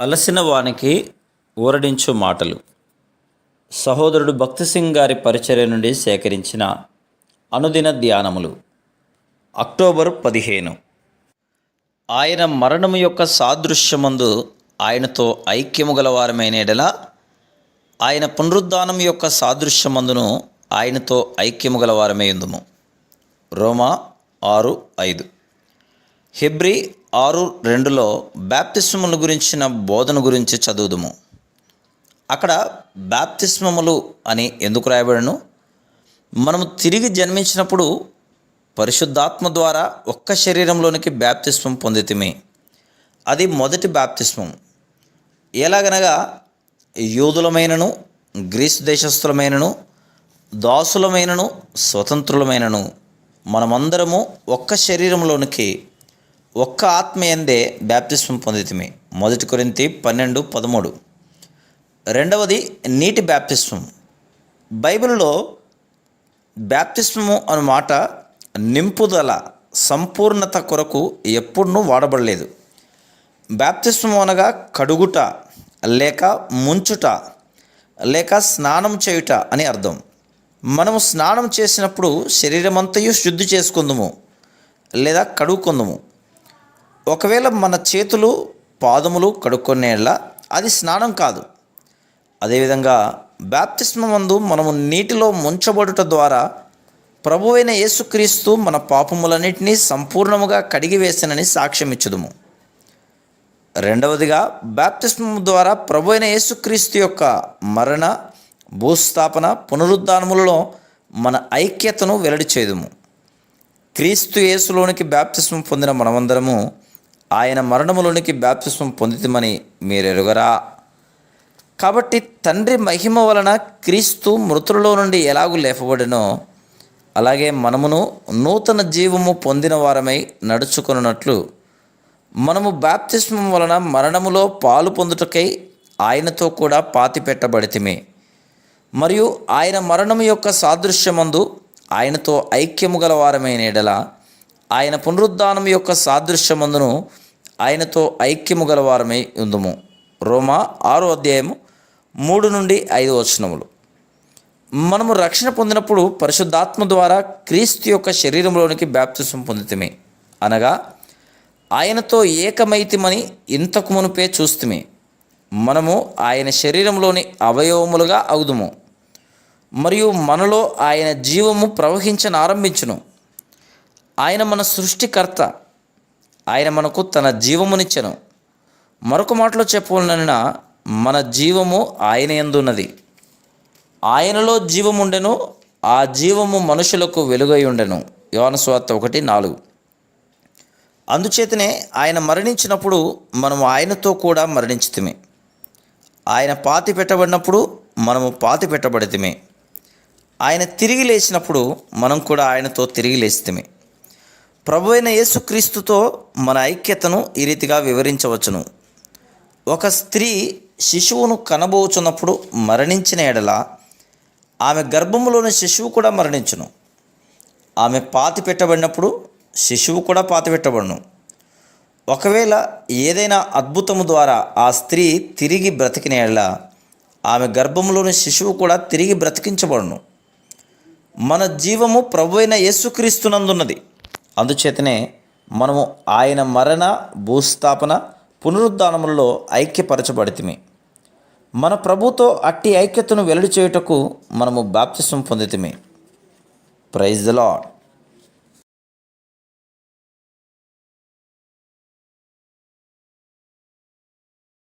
అలసిన వానికి ఊరడించు మాటలు. సహోదరుడు భక్తి సింగ్ గారి పరిచర్య నుండి సేకరించిన అనుదిన ధ్యానములు. అక్టోబర్ పదిహేను. ఆయన మరణము యొక్క సాదృశ్యమందు ఆయనతో ఐక్యము గలవారమైన ఎడల ఆయన పునరుద్ధానం యొక్క సాదృశ్యమందును ఆయనతో ఐక్యము గలవారమే ఉందుము రోమా ఆరు ఐదు. హెబ్రి ఆరు రెండులో బ్యాప్తిస్మముల గురించిన బోధన గురించి చదువుదుము. అక్కడ బ్యాప్తిస్మములు అని ఎందుకు రాయబడను? మనము తిరిగి జన్మించినప్పుడు పరిశుద్ధాత్మ ద్వారా ఒక్క శరీరంలోనికి బ్యాప్తిస్మం పొందితిమి. అది మొదటి బ్యాప్తిస్మం ఎలాగనగా యూదులమైనను గ్రీసు దేశస్థులమైనను దాసులమైనను స్వతంత్రులమైనను మనమందరము ఒక్క శరీరంలోనికి ఒక్క ఆత్మ ఎందే బ్యాప్తిస్మం పొందితిమి. మొదటి కొరింతి పన్నెండు పదమూడు. రెండవది నీటి బ్యాప్తిస్మం బైబిల్లో బ్యాప్తిస్మము అన్న మాట నింపుదల సంపూర్ణత కొరకు ఎప్పుడూ వాడబడలేదు. బ్యాప్తిస్మం అనగా కడుగుట లేక ముంచుట లేక స్నానం చేయుట అని అర్థం. మనము స్నానం చేసినప్పుడు శరీరమంతయు శుద్ధి చేసుకుందుము లేదా కడుక్కుందుము ఒకవేళ మన చేతులు పాదములు కడుక్కునేళ్ళ అది స్నానం కాదు. అదేవిధంగా బ్యాప్తిస్మందు మనము నీటిలో ముంచబడుట ద్వారా ప్రభువైన యేసుక్రీస్తు మన పాపములన్నింటినీ సంపూర్ణముగా కడిగివేసినని సాక్ష్యం ఇచ్చుదుము రెండవదిగా బ్యాప్తిస్మం ద్వారా ప్రభు అయిన యేసుక్రీస్తు యొక్క మరణ భూస్థాపన పునరుద్ధానములలో మన ఐక్యతను వెల్లడి చేదుము క్రీస్తు యేసులోనికి బ్యాప్తిస్మం పొందిన మనమందరము ఆయన మరణములోనికి బ్యాప్తిస్మం పొందితమని మీరెరుగరా? కాబట్టి తండ్రి మహిమ వలన క్రీస్తు మృతులలో నుండి ఎలాగూ లేపబడినో అలాగే మనమును నూతన జీవము పొందిన వారమై నడుచుకున్నట్లు మనము బాప్తిస్మం వలన మరణములో పాలు పొందుటకై ఆయనతో కూడా పాతి పెట్టబడితిమి. మరియు ఆయన మరణము యొక్క సాదృశ్యమందు ఆయనతో ఐక్యము గల వారమైన ఎడల ఆయన పునరుద్ధానం యొక్క సాదృశ్యమందును ఆయనతో ఐక్యము గలవారమై ఉందము. ఉందుము రోమా ఆరో అధ్యాయము మూడు నుండి ఐదు వచనములు. మనము రక్షణ పొందినప్పుడు పరిశుద్ధాత్మ ద్వారా క్రీస్తు యొక్క శరీరంలోనికి బ్యాప్తిసం పొందితమే. అనగా ఆయనతో ఏకమైతిమని ఇంతకు మునుపే చూస్తుమే. మనము ఆయన శరీరంలోని అవయవములుగా అవుదుము. మరియు మనలో ఆయన జీవము ప్రవహించని ఆరంభించును ఆయన మన సృష్టికర్త. ఆయన మనకు తన జీవమునిచ్చెను. మరొక మాటలో చెప్పవలన మన జీవము ఆయన ఎందున్నది ఆయనలో జీవముండెను ఆ జీవము మనుషులకు వెలుగై ఉండెను. యోన స్వార్త ఒకటి నాలుగు. అందుచేతనే ఆయన మరణించినప్పుడు మనము ఆయనతో కూడా మరణించితిమే. ఆయన పాతి పెట్టబడినప్పుడు మనము పాతి పెట్టబడితిమి. ఆయన తిరిగి లేచినప్పుడు మనం కూడా ఆయనతో తిరిగి లేచితిమే. ప్రభు అయిన యేసుక్రీస్తుతో మన ఐక్యతను ఈ రీతిగా వివరించవచ్చును. ఒక స్త్రీ శిశువును కనబోచున్నప్పుడు మరణించిన ఎడల ఆమె గర్భములోని శిశువు కూడా మరణించును. ఆమె పాతి పెట్టబడినప్పుడు శిశువు కూడా పాతి పెట్టబడును. ఒకవేళ ఏదైనా అద్భుతము ద్వారా ఆ స్త్రీ తిరిగి బ్రతికిన ఎడల ఆమె గర్భంలోని శిశువు కూడా తిరిగి బ్రతికించబడును. మన జీవము ప్రభు అయిన యేసుక్రీస్తునందున్నది. అందుచేతనే మనము ఆయన మరణ భూస్థాపన పునరుద్ధానములలో ఐక్యపరచబడితిమి. మన ప్రభుతో అట్టి ఐక్యతను వెల్లడి చేయుటకు మనము బాప్తిసం పొందితిమి. Praise the lord